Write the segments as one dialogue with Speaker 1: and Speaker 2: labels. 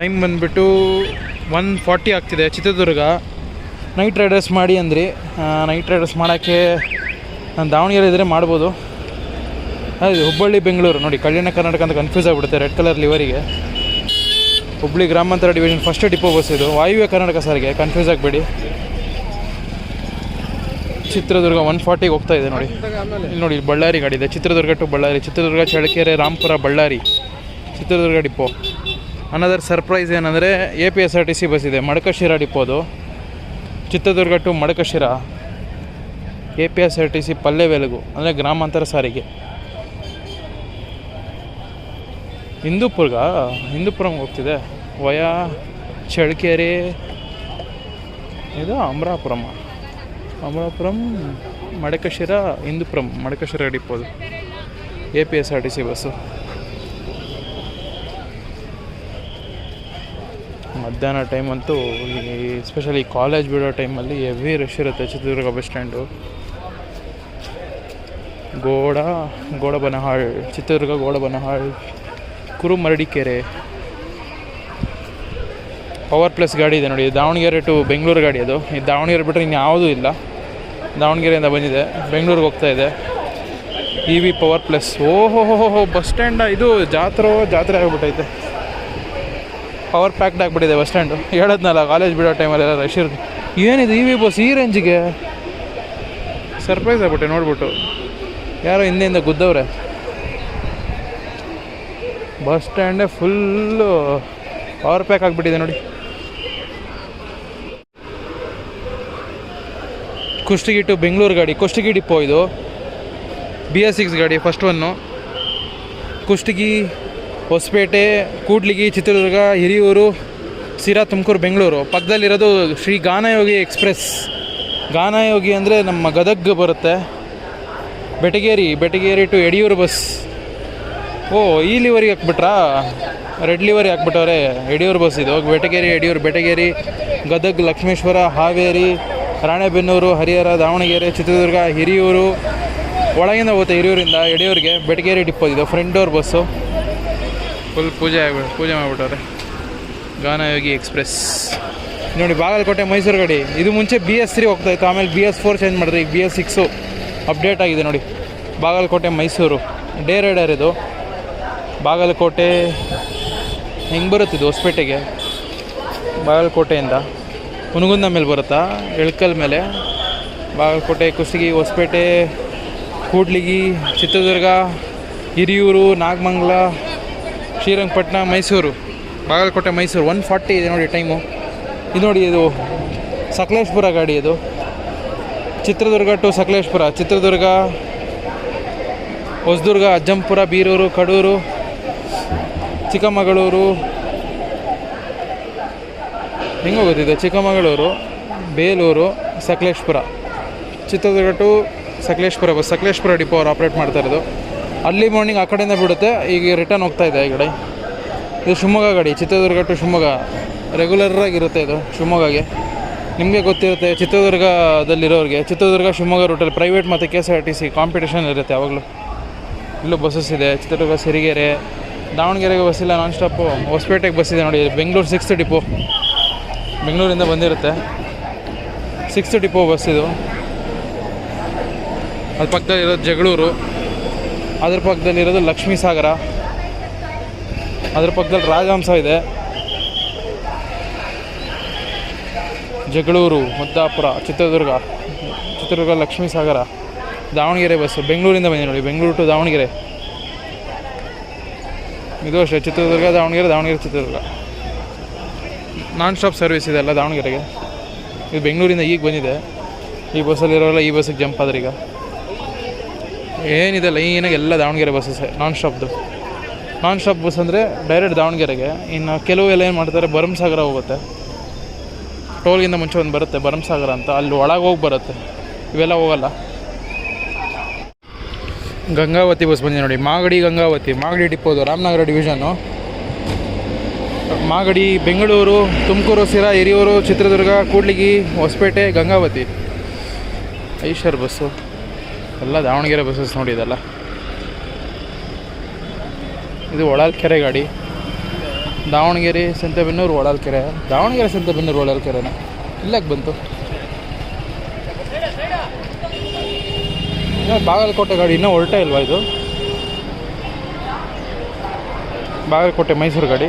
Speaker 1: Time ಬಂದುಬಿಟ್ಟು one forty ಆಗ್ತಿದೆ, Chitradurga. Night Riders ಮಾಡಿ ಅಂದ್ರಿ. ನೈಟ್ ರೈಡರ್ಸ್ ಮಾಡೋಕ್ಕೆ ನಾನು ದಾವಣಗೆರೆ ಇದ್ದರೆ ಮಾಡ್ಬೋದು. ಅದು ಹುಬ್ಬಳ್ಳಿ, ಬೆಂಗಳೂರು. ನೋಡಿ, ಕಲ್ಯಾಣ ಕರ್ನಾಟಕ ಅಂತ ಕನ್ಫ್ಯೂಸ್ ಆಗಿಬಿಡುತ್ತೆ ರೆಡ್ ಕಲರ್ ಲಿವರಿಗೆ ಹುಬ್ಬಳ್ಳಿ ಗ್ರಾಮಾಂತರ ಡಿವಿಷನ್ ಫಸ್ಟ್ ಡಿಪೋ ಬಸ್ ಇದು. ವಾಯುವ್ಯ ಕರ್ನಾಟಕ ಸಾರಿಗೆ ಕನ್ಫ್ಯೂಸ್ ಆಗಬೇಡಿ. ಚಿತ್ರದುರ್ಗ ಒನ್ ಫಾರ್ಟಿಗೆ ಹೋಗ್ತಾ ಇದೆ, ನೋಡಿ. ಇಲ್ಲಿ ನೋಡಿ, ಬಳ್ಳಾರಿ ಗಾಡಿ ಇದೆ. Chitradurga to Ballari. Chitradurga, Challakere, Ramapura, Ballari. Chitradurga depot another surprise ಏನಂದರೆ A P S R T C bus ಇದೆ, Madakasira ಡಿಪೋದು. Chitradurga to Madakasira A P S R T C Palle Velugu ಅಂದರೆ ಗ್ರಾಮಾಂತರ ಸಾರಿಗೆ. ಹಿಂದೂಪುರ್ಗ ಹಿಂದೂಪುರಂಗೆ ಹೋಗ್ತಿದೆ. ವಯಾ, ಚಳ್ಳಕೆರೆ, ಇದು Amarapuram Amarapuram, Madakasira, ಹಿಂದೂಪುರಂ, Madakasira ಡಿಪೋದು. A P S R T C bus ಮಧ್ಯಾಹ್ನ ಟೈಮ್ ಅಂತೂ ಎಸ್ಪೆಷಲಿ ಕಾಲೇಜ್ ಬಿಡೋ ಟೈಮಲ್ಲಿ ಹೆವಿ ರಶ್ ಇರುತ್ತೆ ಚಿತ್ರದುರ್ಗ ಬಸ್ ಸ್ಟ್ಯಾಂಡು ಗೋಡ ಗೋಡಬನಹಾಳ್ ಚಿತ್ರದುರ್ಗ ಗೋಡಬನಹಾಳ್ ಕುರುಮರಡಿಕೆರೆ. ಪವರ್ ಪ್ಲಸ್ ಗಾಡಿ ಇದೆ ನೋಡಿ, ದಾವಣಗೆರೆ ಟು ಬೆಂಗಳೂರು ಗಾಡಿ ಅದು. ಈ ದಾವಣಗೆರೆ ಬಿಟ್ಟರೆ ಇನ್ಯಾವುದೂ ಇಲ್ಲ. ದಾವಣಗೆರೆಯಿಂದ ಬಂದಿದೆ ಬೆಂಗಳೂರಿಗೆ ಹೋಗ್ತಾ ಇದೆ. ಇ ವಿ ಪವರ್ ಪ್ಲಸ್ ಓಹೋ ಹೋ ಹೋ ಬಸ್ ಸ್ಟ್ಯಾಂಡ ಇದು ಜಾತ್ರೆ ಜಾತ್ರೆ ಆಗಿಬಿಟ್ಟೈತೆ. ಪವರ್ ಪ್ಯಾಕ್ಡ್ ಆಗಿಬಿಟ್ಟಿದೆ ಬಸ್ ಸ್ಟ್ಯಾಂಡು. ಹೇಳದ್ನಲ್ಲ ಕಾಲೇಜ್ ಬಿಡೋ ಟೈಮಲ್ಲೆಲ್ಲ ರಶ್ ಇರುತ್ತೆ ಏನಿದು ಇ ವಿ ಬಸ್ ಈ ರೇಂಜಿಗೆ ಸರ್ಪ್ರೈಸ್ ಆಗ್ಬಿಟ್ಟೆ, ನೋಡ್ಬಿಟ್ಟು. ಯಾರೋ ಹಿಂದೆಯಿಂದ ಗುದ್ದವ್ರೆ. ಬಸ್ ಸ್ಟ್ಯಾಂಡೇ ಫುಲ್ಲು ಪವರ್ ಪ್ಯಾಕ್ ಆಗಿಬಿಟ್ಟಿದೆ ನೋಡಿ. ಕುಷ್ಟಗಿ ಟು ಬೆಂಗಳೂರು ಗಾಡಿ, ಕುಷ್ಟಗಿ ಡಿಪೋ ಇದು. ಬಿ ಎಸ್ ಸಿಕ್ಸ್ ಗಾಡಿ ಫಸ್ಟ್ ಒನ್ನು ಕುಷ್ಟಗಿ ಹೊಸಪೇಟೆ, ಕೂಡ್ಲಿಗಿ, ಚಿತ್ರದುರ್ಗ, ಹಿರಿಯೂರು, ಸಿರಾ, ತುಮಕೂರು, ಬೆಂಗಳೂರು. ಪಕ್ಕದಲ್ಲಿರೋದು ಶ್ರೀ ಗಾನಯೋಗಿ ಎಕ್ಸ್ಪ್ರೆಸ್. ಗಾನಯೋಗಿ ಅಂದರೆ ನಮ್ಮ ಗದಗ್ ಬರುತ್ತೆ. Betageri Betageri to Yediyur bus. ಓ, ಈ ಲಿವರಿಗೆ ಹಾಕ್ಬಿಟ್ರಾ? ರೆಡ್ ಲಿವರಿ ಹಾಕ್ಬಿಟ್ಟವ್ರೆ ಯಡಿಯೂರು ಬಸ್ ಇದು. ಬೆಟಗೇರಿ ಯಡಿಯೂರು ಬೆಟಗೇರಿ, ಗದಗ್, ಲಕ್ಷ್ಮೇಶ್ವರ, ಹಾವೇರಿ, ರಾಣೆಬೆನ್ನೂರು, ಹರಿಹರ, ದಾವಣಗೆರೆ, ಚಿತ್ರದುರ್ಗ, ಹಿರಿಯೂರು. ಒಳಗಿಂದ ಹೋಗುತ್ತೆ ಹಿರಿಯೂರಿಂದ ಯಡಿಯೂರಿಗೆ ಬೆಟಗೇರಿ ಡಿಪ್ಪೋದಿದೆ ಫ್ರೆಂಡ್ ಡೋರ್ ಬಸ್ಸು. ಫುಲ್ ಪೂಜೆ ಆಗ್ಬಿಟ್ಟು ಪೂಜೆ ಮಾಡಿಬಿಟ್ಟವ್ರೆ. ಗಾನಯೋಗಿ ಎಕ್ಸ್ಪ್ರೆಸ್. ನೋಡಿ, ಬಾಗಲಕೋಟೆ, ಮೈಸೂರು ಗಾಡಿ. ಇದು ಮುಂಚೆ ಬಿ ಎಸ್ ತ್ರೀ ಹೋಗ್ತಾ ಇತ್ತು. ಆಮೇಲೆ ಬಿ ಎಸ್ ಫೋರ್ ಚೇಂಜ್ ಮಾಡಿದ್ರೆ. ಈಗ ಬಿ ಎಸ್ ಸಿಕ್ಸು ಅಪ್ಡೇಟ್ ಆಗಿದೆ ನೋಡಿ. ಬಾಗಲಕೋಟೆ, ಮೈಸೂರು. ಡೇ ರೈಡರ್ ಇದು. ಬಾಗಲಕೋಟೆ ಹೆಂಗೆ ಬರುತ್ತಿದ್ದು ಹೊಸಪೇಟೆಗೆ? ಬಾಗಲಕೋಟೆಯಿಂದ. ಹುನಗುಂದ ಮೇಲೆ ಬರುತ್ತಾ? ಎಳ್ಕಲ್ ಮೇಲೆ. ಬಾಗಲಕೋಟೆ ಕುಷ್ಟಗಿ ಹೊಸಪೇಟೆ, ಕೂಡ್ಲಿಗಿ, ಚಿತ್ರದುರ್ಗ, ಹಿರಿಯೂರು, ನಾಗಮಂಗಲ ಶ್ರೀರಂಗಪಟ್ಟಣ ಮೈಸೂರು. ಬಾಗಲಕೋಟೆ, ಮೈಸೂರು. ಒನ್ ಫಾರ್ಟಿ ಇದೆ ನೋಡಿ ಟೈಮು ಇದು ನೋಡಿ ಇದು ಸಕಲೇಶ್ಪುರ ಗಾಡಿ ಇದು. ಚಿತ್ರದುರ್ಗ ಟು ಸಕಲೇಶ್ಪುರ. ಚಿತ್ರದುರ್ಗ, ಹೊಸದುರ್ಗ, ಅಜ್ಜಂಪುರ, ಬೀರೂರು, ಕಡೂರು, ಚಿಕ್ಕಮಗಳೂರು. ಹೆಂಗೆ ಹೋಗೋದಿದೆ ಚಿಕ್ಕಮಗಳೂರು, ಬೇಲೂರು, ಸಕಲೇಶ್ಪುರ. ಚಿತ್ರದುರ್ಗ ಟು ಸಕಲೇಶ್ಪುರ ಸಕಲೇಶ್ಪುರ ಡಿಪೋ ಅವ್ರು ಆಪ್ರೇಟ್ ಮಾಡ್ತಾ ಇರೋದು. ಅಲ್ಲಿ ಮಾರ್ನಿಂಗ್ ಆ ಕಡೆಯಿಂದ ಬಿಡುತ್ತೆ. ಈಗ ರಿಟರ್ನ್ ಹೋಗ್ತಾ ಇದೆ ಈ ಕಡೆ. ಇದು ಶಿವಮೊಗ್ಗ ಗಾಡಿ, ಚಿತ್ರದುರ್ಗ ಟು ಶಿವಮೊಗ್ಗ. ರೆಗ್ಯುಲರಾಗಿರುತ್ತೆ ಇದು ಶಿವಮೊಗ್ಗಗೆ. ನಿಮಗೆ ಗೊತ್ತಿರುತ್ತೆ ಚಿತ್ರದುರ್ಗದಲ್ಲಿರೋರಿಗೆ. ಚಿತ್ರದುರ್ಗ, ಶಿವಮೊಗ್ಗ ರೂಟಲ್ಲಿ ಪ್ರೈವೇಟ್ ಮತ್ತು K S R T C competition ಇರುತ್ತೆ ಯಾವಾಗಲೂ. ಇಲ್ಲೂ ಬಸ್ಸಸ್ ಇದೆ, ಚಿತ್ರದುರ್ಗ ಸಿರಿಗೆರೆ ದಾವಣಗೆರೆಗೆ ಬಸ್ ಇಲ್ಲ ನಾನ್ ಸ್ಟಾಪು ಹೊಸಪೇಟೆಗೆ ಬಸ್ ಇದೆ ನೋಡಿ. ಬೆಂಗಳೂರು ಸಿಕ್ಸ್ತ್ ಡಿಪೋ ಬೆಂಗಳೂರಿಂದ ಬಂದಿರುತ್ತೆ. ಸಿಕ್ಸ್ತ್ ಡಿಪೋ ಬಸ್ ಇದು. ಅದು ಪಕ್ಕದಲ್ಲಿರೋದು ಜಗಳೂರು. ಅದ್ರ ಪಕ್ಕದಲ್ಲಿರೋದು ಲಕ್ಷ್ಮೀ ಸಾಗರ. ಅದ್ರ ಪಕ್ಕದಲ್ಲಿ ರಾಜಹಂಸ ಇದೆ. ಜಗಳೂರು, ಮುದ್ದಾಪುರ, ಚಿತ್ರದುರ್ಗ ಚಿತ್ರದುರ್ಗ ಲಕ್ಷ್ಮೀ ಸಾಗರ, ದಾವಣಗೆರೆ ಬಸ್ಸು ಬೆಂಗಳೂರಿಂದ ಬಂದಿದೆ ನೋಡಿ, ಬೆಂಗಳೂರು ಟು ದಾವಣಗೆರೆ. ಇದು ಅಷ್ಟೇ, Chitradurga, Davanagere Davanagere, Chitradurga. Non stop service ಇದೆ ಅಲ್ಲ ದಾವಣಗೆರೆಗೆ. ಇದು ಬೆಂಗಳೂರಿಂದ ಈಗ ಬಂದಿದೆ. ಈ ಬಸ್ಸಲ್ಲಿರೋಲ್ಲ ಈ ಬಸ್ಸಿಗೆ ಜಂಪ್ ಆದ್ರೆ ಈಗ ಏನಿದೆ ಲೈನಾಗಿ ಎಲ್ಲ ದಾವಣಗೆರೆ ಬಸ್ಸಸ್ ನಾನ್ ಸ್ಟಾಪ್ದು ನಾನ್ ಸ್ಟಾಪ್ ಬಸ್ ಅಂದರೆ ಡೈರೆಕ್ಟ್ ದಾವಣಗೆರೆಗೆ. ಇನ್ನು ಕೆಲವು ಎಲ್ಲ ಏನು ಮಾಡ್ತಾರೆ, ಭರಮಸಾಗರ ಹೋಗುತ್ತೆ. ಟೋಲ್ಗಿಂತ ಮುಂಚೆ ಒಂದು ಬರುತ್ತೆ, ಭರಮಸಾಗರ ಅಂತ. ಅಲ್ಲಿ ಒಳಗೆ ಹೋಗಿ ಬರುತ್ತೆ. ಇವೆಲ್ಲ ಹೋಗಲ್ಲ. ಗಂಗಾವತಿ ಬಸ್ ಬಂದಿದೆ ನೋಡಿ. ಮಾಗಡಿ ಗಂಗಾವತಿ, ಮಾಗಡಿ ಡಿಪೋದು Ramanagara division Magadi, Bengaluru, Tumakuru Sira Hiriyur, Chitradurga, Kudligi, Hosapete, Gangavathi. Eicher bus ಎಲ್ಲ ದಾವಣಗೆರೆ ಬಸ್ಸಸ್ ನೋಡಿ ಇದೆಲ್ಲ. ಇದು ಒಳಲ್ಕೆರೆ ಗಾಡಿ. ದಾವಣಗೆರೆ, ಸಂತೆಬೆನ್ನೂರು ಒಳಾಲ್ಕೆರೆ ದಾವಣಗೆರೆ, ಸಂತೆಬೆನ್ನೂರು, ಹೊಳಲ್ಕೆರೆನ? ಇಲ್ಲಕ್ಕೆ ಬಂತು. ಬಾಗಲಕೋಟೆ ಗಾಡಿ, ಇನ್ನೂ ಹೊರಟೇ ಇಲ್ವಾ ಇದು? ಬಾಗಲಕೋಟೆ, ಮೈಸೂರು ಗಾಡಿ.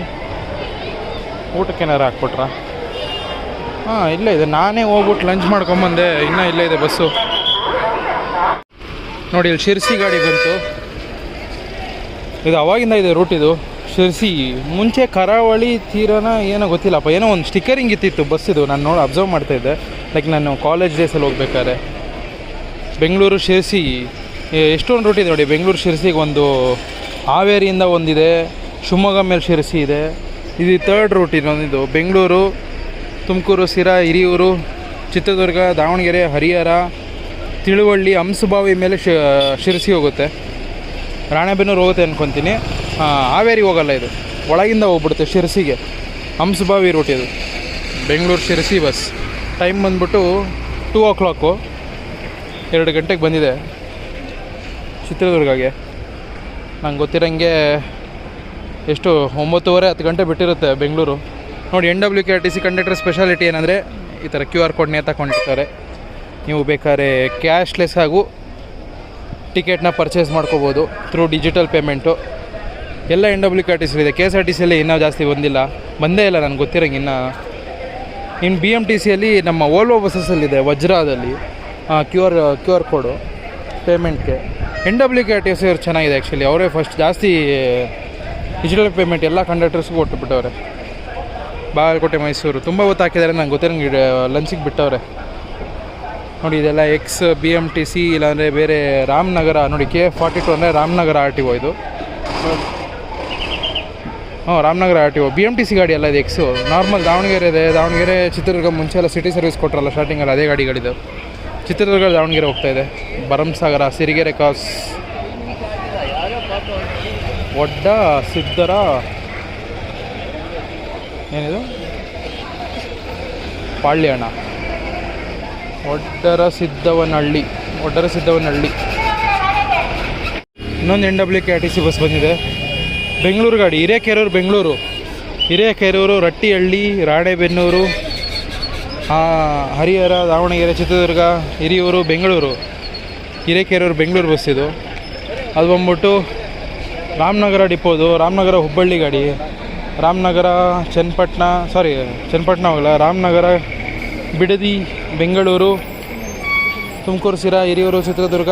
Speaker 1: ಊಟಕ್ಕೇನಾರು ಹಾಕ್ಬಿಟ್ರಾ? ಹಾಂ, ಇಲ್ಲೇ ಇದೆ. ನಾನೇ ಹೋಗ್ಬಿಟ್ಟು ಲಂಚ್ ಮಾಡ್ಕೊಂಬಂದೆ. ಇನ್ನೂ ಇಲ್ಲೇ ಇದೆ ಬಸ್ಸು ನೋಡಿ, ಇಲ್ಲಿ ಶಿರ್ಸಿ ಗಾಡಿ ಬಂತು. ಇದು ಅವಾಗಿಂದ ಇದೆ ರೂಟ್ ಇದು. ಶಿರ್ಸಿ, ಮುಂಚೆ ಕರಾವಳಿ ತೀರನ ಏನೋ ಗೊತ್ತಿಲ್ಲಪ್ಪ, ಏನೋ ಒಂದು ಸ್ಟಿಕ್ಕರಿಂಗ್ ಇತ್ತಿತ್ತು ಬಸ್ ಇದು. ನಾನು ನೋಡಿ ಅಬ್ಸರ್ವ್ ಮಾಡ್ತಾ ಇದ್ದೆ. ಲೈಕ್ ನಾನು ಕಾಲೇಜ್ ಡೇಸಲ್ಲಿ ಹೋಗ್ಬೇಕಾದ್ರೆ. ಬೆಂಗಳೂರು ಶಿರ್ಸಿ ಎಷ್ಟೊಂದು ರೂಟ್ ಇದೆ ನೋಡಿ. ಬೆಂಗಳೂರು ಶಿರ್ಸಿಗೆ ಒಂದು ಹಾವೇರಿಯಿಂದ ಒಂದಿದೆ, ಶಿವಮೊಗ್ಗ ಮೇಲೆ ಶಿರ್ಸಿ ಇದೆ. ಇದು ತರ್ಡ್ ರೂಟ್ ಇನ್ನೊಂದಿದು ಬೆಂಗಳೂರು, ತುಮಕೂರು ಸಿರಾ ಹಿರಿಯೂರು, ಚಿತ್ರದುರ್ಗ, ದಾವಣಗೆರೆ, ಹರಿಹರ ತಿಳುವಳ್ಳಿ ಹಂಸಭಾವಿ ಮೇಲೆ ಶಿರಸಿ ಹೋಗುತ್ತೆ. ರಾಣೆಬೆನ್ನೂರು ಹೋಗುತ್ತೆ ಅನ್ಕೊತೀನಿ. ಹಾವೇರಿ ಹೋಗಲ್ಲ ಇದು. ಒಳಗಿಂದ ಹೋಗ್ಬಿಡುತ್ತೆ ಶಿರಸಿಗೆ. ಹಂಸಬಾವಿ ರೂಟ್ ಇದು. ಬೆಂಗಳೂರು ಶಿರಸಿ ಬಸ್. ಟೈಮ್ ಬಂದ್ಬಿಟ್ಟು ಟೂ ಓ ಕ್ಲಾಕು ಎರಡು ಗಂಟೆಗೆ ಬಂದಿದೆ. ಚಿತ್ರದುರ್ಗಗೆ. ನಂಗೆ ಗೊತ್ತಿರೋಂಗೆ ಎಷ್ಟು, ಒಂಬತ್ತುವರೆ, ಹತ್ತು ಗಂಟೆ ಬಿಟ್ಟಿರುತ್ತೆ ಬೆಂಗಳೂರು. ನೋಡಿ N W K R T C conductor speciality ಏನಂದರೆ ಈ ಥರ ಕ್ಯೂ ಆರ್ ಕೋಡ್ ನೇತಾಕೊಂಡಿರ್ತಾರೆ ನೀವು ಬೇಕಾದ್ರೆ ಕ್ಯಾಶ್ಲೆಸ್ ಹಾಗೂ ಟಿಕೆಟ್ನ ಪರ್ಚೇಸ್ ಮಾಡ್ಕೋಬೋದು ಥ್ರೂ ಡಿಜಿಟಲ್ ಪೇಮೆಂಟು ಎಲ್ಲ N W K R T C ಇದೆ ಕೆ ಎಸ್ ಆರ್ ಟಿ ಸಿಯಲ್ಲಿ ಇನ್ನೂ ಜಾಸ್ತಿ ಬಂದಿಲ್ಲ. ಬಂದೇ ಇಲ್ಲ ನನಗೆ ಗೊತ್ತಿರೋಂಗೆ ಇನ್ನು. ಇನ್ನು ಬಿ ಎಂ ಟಿ ಸಿಯಲ್ಲಿ ನಮ್ಮ ಓಲ್ವೋ ಬಸ್ಸಸ್ಸಲ್ಲಿದೆ ವಜ್ರಾದಲ್ಲಿ Q R Q R code ಪೇಮೆಂಟ್ಗೆ N W K R T C ಅವ್ರು ಚೆನ್ನಾಗಿದೆ ಆ್ಯಕ್ಚುಲಿ ಅವರೇ ಫಸ್ಟ್ ಜಾಸ್ತಿ ಡಿಜಿಟಲ್ ಪೇಮೆಂಟ್ ಎಲ್ಲ ಕಂಡಕ್ಟರ್ಸ್ಗೂ ಕೊಟ್ಟುಬಿಟ್ಟವ್ರೆ ಬಾಗಲಕೋಟೆ, ಮೈಸೂರು, ತುಂಬ ಹೊತ್ತು ಹಾಕಿದ್ದಾರೆ, ನಂಗೆ ಗೊತ್ತಿರೋಂಗೆ ಲಂಚಿಗೆ ಬಿಟ್ಟವ್ರೆ. ನೋಡಿ, ಇದೆಲ್ಲ ex B M T C ಇಲ್ಲಾಂದರೆ ಬೇರೆ ರಾಮನಗರ, ನೋಡಿ ಕೆ ಫಾರ್ಟಿ ಟು ಅಂದರೆ ರಾಮನಗರ ಆರ್ ಟಿ ಒ ಇದು. ಹ್ಞೂ Ramanagara R T O B M T C ಗಾಡಿ ಅಲ್ಲ ಇದು ಎಕ್ಸು ನಾರ್ಮಲ್ ದಾವಣಗೆರೆ ಇದೆ. ದಾವಣಗೆರೆ, ಚಿತ್ರದುರ್ಗ ಮುಂಚೆ ಎಲ್ಲ ಸಿಟಿ ಸರ್ವಿಸ್ ಕೊಟ್ಟರಲ್ಲ ಸ್ಟಾರ್ಟಿಂಗಲ್ಲಿ ಅದೇ ಗಾಡಿಗಳಿದ್ದು. ಚಿತ್ರದುರ್ಗ, ದಾವಣಗೆರೆ ಹೋಗ್ತಾ ಇದೆ. ಭರಮಸಾಗರ, ಸಿರಿಗೆರೆ ಕಾಸ್ ಒಡ್ಡ ಸಿದ್ದರ ಏನಿದು? ಪಾಳ್ಯಣ್ಣ ಒಡ್ಡರ ಸಿದ್ದವನಹಳ್ಳಿ ಒಡ್ಡರ ಸಿದ್ದವನಹಳ್ಳಿ ಇನ್ನೊಂದು N W K R T C bus ಬಂದಿದೆ. ಬೆಂಗಳೂರು ಗಾಡಿ, ಹಿರೇಕೆರೂರು, ಬೆಂಗಳೂರು. ಹಿರೇಕೆರೂರು, ರಟ್ಟಿಹಳ್ಳಿ, ರಾಣೆಬೆನ್ನೂರು ಹರಿಹರ, ದಾವಣಗೆರೆ, ಚಿತ್ರದುರ್ಗ, ಹಿರಿಯೂರು, ಬೆಂಗಳೂರು. ಹಿರೇಕೆರೂರು, ಬೆಂಗಳೂರು ಬಸ್ ಇದು. ಅದು ಬಂದ್ಬಿಟ್ಟು ರಾಮನಗರ ಡಿಪೋದು, ರಾಮನಗರ ಹುಬ್ಬಳ್ಳಿ ಗಾಡಿ. ರಾಮನಗರ, ಚನ್ನಪಟ್ಟಣ ಸಾರಿ ಚನ್ನಪಟ್ಟಣ ಹೋಗಲ್ಲ, ರಾಮನಗರ ಬಿಡದಿ, ಬೆಂಗಳೂರು, ತುಮಕೂರು ಸಿರಾ ಹಿರಿಯೂರು, ಚಿತ್ರದುರ್ಗ,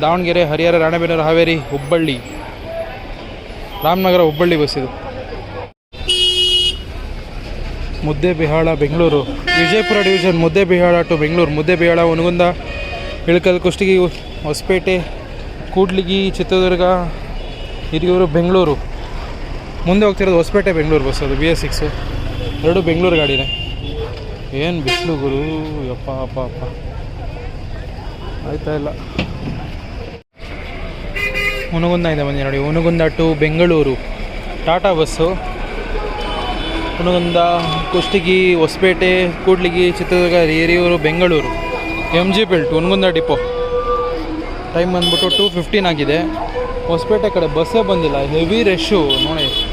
Speaker 1: ದಾವಣಗೆರೆ, ಹರಿಹರ ರಾಣೆಬೆನೂರು ಹಾವೇರಿ, ಹುಬ್ಬಳ್ಳಿ. ರಾಮನಗರ, ಹುಬ್ಬಳ್ಳಿ ಬಸ್ ಇದು. Muddebihal Bengaluru. Vijayapura division Muddebihal to Bengaluru. Muddebihal Hungund Ilkal, Kushtagi, Hosapete, Kudligi, Chitradurga, Hiriyur, Bengaluru. ಮುಂದೆ ಹೋಗ್ತಿರೋದು ಹೊಸಪೇಟೆ, ಬೆಂಗಳೂರು ಬಸ್ ಅದು ಬಿ ಎಸ್ ಸಿಕ್ಸು ಎರಡು ಬೆಂಗಳೂರು ಗಾಡಿನೇ. ಏನು ಬಿಸಿಲು ಗುರು? ಯಪ್ಪ ಅಪ್ಪ ಅಪ್ಪ ಆಯ್ತಾ ಇಲ್ಲ. ಹುನಗುಂದ ಇದೆ ಬಂದಿ ನೋಡಿ. Hungund to Bengaluru. Tata bus. Hungund Kushtagi, Hosapete, Kudligi, Chitradurga, Hiriyur, Bengaluru. M G belt Hungund depot. Time ಬಂದ್ಬಿಟ್ಟು ಟೂ ಫಿಫ್ಟೀನ್ ಆಗಿದೆ. ಹೊಸಪೇಟೆ ಕಡೆ ಬಸ್ಸೇ ಬಂದಿಲ್ಲ. ಹೆವಿ ರಶ್ಶು ನೋಡಿ.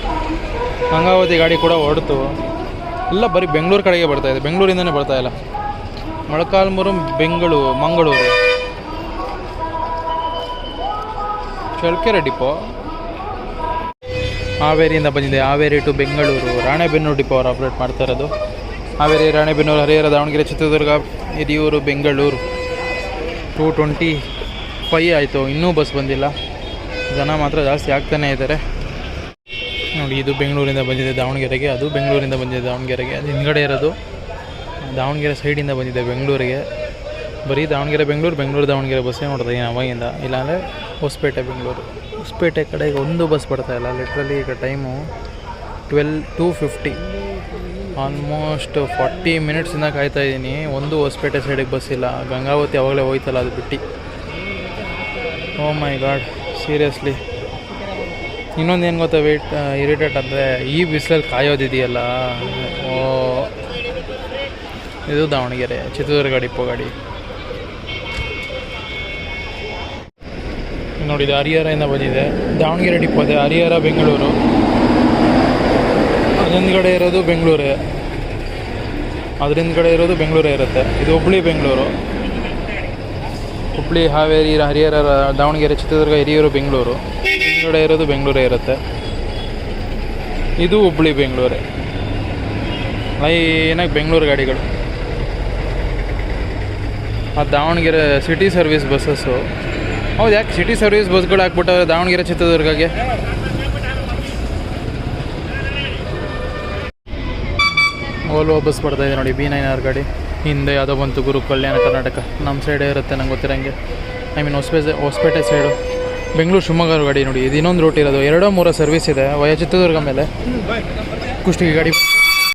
Speaker 1: ಗಂಗಾವತಿ ಗಾಡಿ ಕೂಡ ಹೊರಡ್ತು. ಎಲ್ಲ ಬರೀ ಬೆಂಗಳೂರು ಕಡೆಗೆ ಬರ್ತಾ ಇದೆ. ಬೆಂಗಳೂರಿಂದನೇ ಬರ್ತಾ ಇಲ್ಲ. ಮೊಳಕಾಲ್ಮೂರು, ಬೆಂಗಳೂರು, ಮಂಗಳೂರು. ಚಳ್ಳಕೆರೆ ಡಿಪೋ. ಹಾವೇರಿಯಿಂದ ಬಂದಿದೆ. ಹಾವೇರಿ ಟು ಬೆಂಗಳೂರು. ರಾಣೆಬೆನ್ನೂರು ಡಿಪೋ ಅವರು ಆಪ್ರೇಟ್ ಮಾಡ್ತಾ ಇರೋದು. Haveri, Ranebennur, Harihara, Davanagere, Chitradurga, Hiriyur, Bengaluru. Two twenty five ಆಯಿತು. ಇನ್ನೂ ಬಸ್ ಬಂದಿಲ್ಲ. ಜನ ಮಾತ್ರ ಜಾಸ್ತಿ ಆಗ್ತಾನೇ ಇದ್ದಾರೆ. ನೋಡಿ ಇದು ಬೆಂಗಳೂರಿಂದ ಬಂದಿದೆ ದಾವಣಗೆರೆಗೆ, ಅದು ಬೆಂಗಳೂರಿಂದ ಬಂದಿದೆ ದಾವಣಗೆರೆಗೆ, ಅದು ಹಿಂದ್ಗಡೆ ಇರೋದು ದಾವಣಗೆರೆ ಸೈಡಿಂದ ಬಂದಿದೆ ಬೆಂಗಳೂರಿಗೆ. ಬರೀ ದಾವಣಗೆರೆ ಬೆಂಗಳೂರು ಬೆಂಗಳೂರು ದಾವಣಗೆರೆ ಬಸ್ಸೇ ನೋಡ್ತಾ ಇದ್ದೀನಿ ಅವಾಗಿಂದ. ಇಲ್ಲಾಂದರೆ ಹೊಸಪೇಟೆ, ಬೆಂಗಳೂರು. ಹೊಸಪೇಟೆ ಕಡೆಗೆ ಒಂದು ಬಸ್ ಬರ್ತಾ ಇಲ್ಲ ಲಿಟ್ರಲಿ ಈಗ time twelve two fifty almost forty ಮಿನಿಟ್ಸಿಂದ ಕಾಯ್ತಾ ಇದ್ದೀನಿ ಒಂದು ಹೊಸಪೇಟೆ ಸೈಡಿಗೆ ಬಸ್ ಇಲ್ಲ. ಗಂಗಾವತಿ ಅವಾಗಲೇ ಹೋಯ್ತಲ್ಲ, ಅದು ಬಿಟ್ಟು. ಓ ಮೈ ಗಾಡ್ ಸೀರಿಯಸ್ಲಿ ಇನ್ನೊಂದು ಏನು ಗೊತ್ತಾ ವೇಟ್ ಇರಿಟೇಟ್ ಅಂದರೆ ಈ ಬಿಸಿಲಲ್ಲಿ ಕಾಯೋದಿದೆಯಲ್ಲ? ಓ. ಇದು ದಾವಣಗೆರೆ, ಚಿತ್ರದುರ್ಗ ಡಿಪೋ ಗಾಡಿ. ನೋಡಿ, ಇದು ಹರಿಹರದಿಂದ ಬಂದಿದೆ. ದಾವಣಗೆರೆ ಡಿಪೋ ಇದೆ, ಹರಿಹರ, ಬೆಂಗಳೂರು. ಹಿಂದ್ಗಡೆ ಇರೋದು ಬೆಂಗಳೂರೇ. ಅದರಿಂದ ಕಡೆ ಇರೋದು ಬೆಂಗಳೂರೇ ಇರುತ್ತೆ. ಇದು ಹುಬ್ಳಿ, ಬೆಂಗಳೂರು. ಹುಬ್ಳಿ, ಹಾವೇರಿ, ಹರಿಹರ, ದಾವಣಗೆರೆ, ಚಿತ್ರದುರ್ಗ, ಹಿರಿಯೂರು, ಬೆಂಗಳೂರು. ಹಿಂದ್ಗಡೆ ಇರೋದು ಬೆಂಗಳೂರೇ ಇರುತ್ತೆ. ಇದು ಹುಬ್ಳಿ ಬೆಂಗಳೂರೇ. ಲೈನಾಗಿ ಬೆಂಗಳೂರು ಗಾಡಿಗಳು. ಆ ದಾವಣಗೆರೆ ಸಿಟಿ ಸರ್ವಿಸ್ ಬಸ್ಸಸ್ಸು ಹೌದು, ಯಾಕೆ ಸಿಟಿ ಸರ್ವಿಸ್ ಬಸ್ಗಳು ಹಾಕ್ಬಿಟ್ಟವ್ರೆ ದಾವಣಗೆರೆ ಚಿತ್ರದುರ್ಗಗೆ ಓಲ್ವೋ ಬಸ್ ಬರ್ತಾ ಇದೆ ನೋಡಿ ಬಿ ನೈನ್ ಆರ್ ಗಾಡಿ. ಹಿಂದೆ ಯಾವುದೋ ಬಂತು ಗುರು ಕಲ್ಯಾಣ ಕರ್ನಾಟಕ. ನಮ್ಮ ಸೈಡೇ ಇರುತ್ತೆ ನಂಗೆ ಗೊತ್ತಿರಂಗೆ. I mean Hosapete Hosapete side Bengaluru Shivamogga ಗಾಡಿ ನೋಡಿ, ಇದು ಇನ್ನೊಂದು ರೂಟ್ ಇರೋದು. ಎರಡೋ ಮೂರೋ ಸರ್ವಿಸ್ ಇದೆ. ವಯ ಚಿತ್ರದುರ್ಗ ಮೇಲೆ. ಕುಷ್ಟಗಿ ಗಾಡಿ.